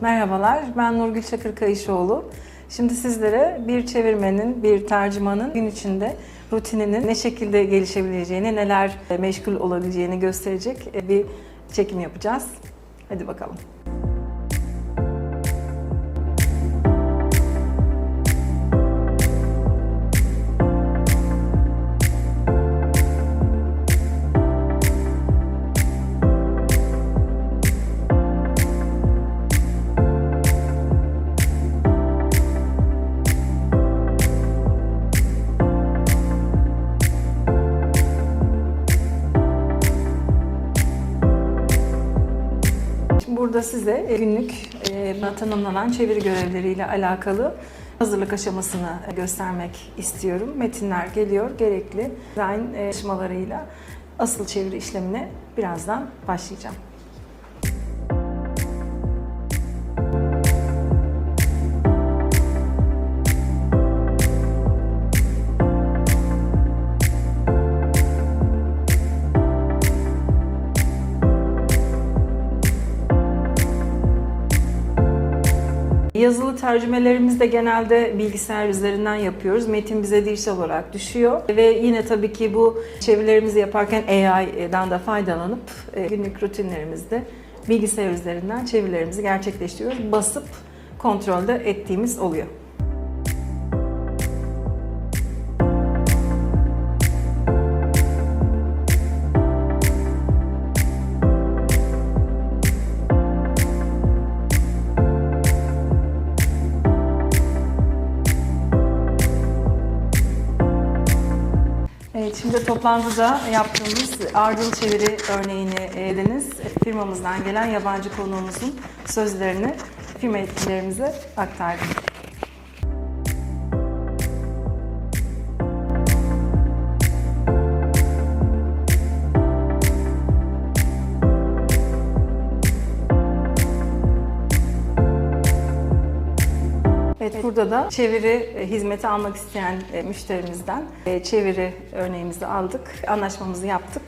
Merhabalar, ben Nurgül Çakır Kayışoğlu. Şimdi sizlere bir çevirmenin, bir tercümanın gün içinde rutininin ne şekilde gelişebileceğini, neler meşgul olabileceğini gösterecek bir çekim yapacağız. Hadi bakalım. Burada size günlük e, tanımlanan çeviri görevleriyle alakalı hazırlık aşamasını göstermek istiyorum. Metinler geliyor, gerekli design e, aşamalarıyla asıl çeviri işlemine birazdan başlayacağım. Yazılı tercümelerimiz de genelde bilgisayar üzerinden yapıyoruz. Metin bize dijital olarak düşüyor. Ve yine tabii ki bu çevirilerimizi yaparken AI'dan da faydalanıp e, günlük rutinlerimizde bilgisayar üzerinden çevirilerimizi gerçekleştiriyoruz. Basıp kontrolde ettiğimiz oluyor. Şimdi toplantıda yaptığımız ardıl çeviri örneğini ediniz. Firmamızdan gelen yabancı konuğumuzun sözlerini firma yetkililerimize aktardım. Evet, burada da çeviri e, hizmeti almak isteyen e, müşterimizden e, çeviri örneğimizi aldık, anlaşmamızı yaptık.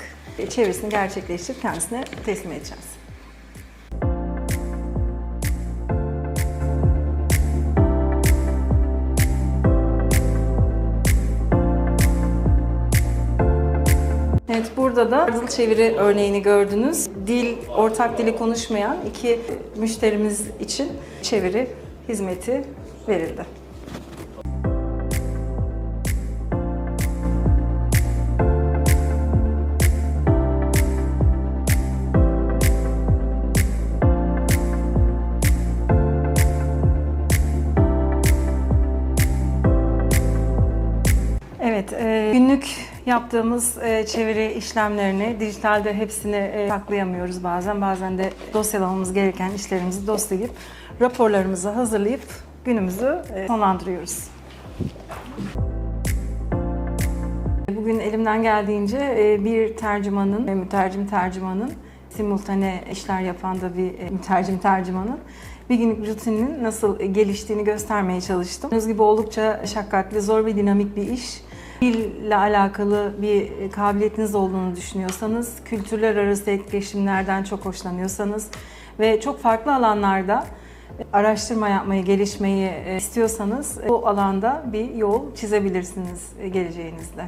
Çevirisini gerçekleştirip kendisine teslim edeceğiz. Evet, burada da yazılı çeviri örneğini gördünüz. Dil, ortak dili konuşmayan iki müşterimiz için çeviri hizmeti verildi. Evet, e, günlük yaptığımız e, çeviri işlemlerini dijitalde hepsini e, saklayamıyoruz bazen. Bazen de dosyalamamız gereken işlerimizi dosyalayıp raporlarımızı hazırlayıp günümüzü e, sonlandırıyoruz. Bugün elimden geldiğince e, bir tercümanın, e, mütercim tercümanın, simultane işler yapan da bir mütercim tercümanın bir günlük rutininin nasıl geliştiğini göstermeye çalıştım. Gördüğünüz gibi oldukça şakkatli, zor ve dinamik bir iş. Dille alakalı bir kabiliyetiniz olduğunu düşünüyorsanız, kültürler arası etkileşimlerden çok hoşlanıyorsanız ve çok farklı alanlarda araştırma yapmayı, gelişmeyi istiyorsanız bu alanda bir yol çizebilirsiniz geleceğinizde.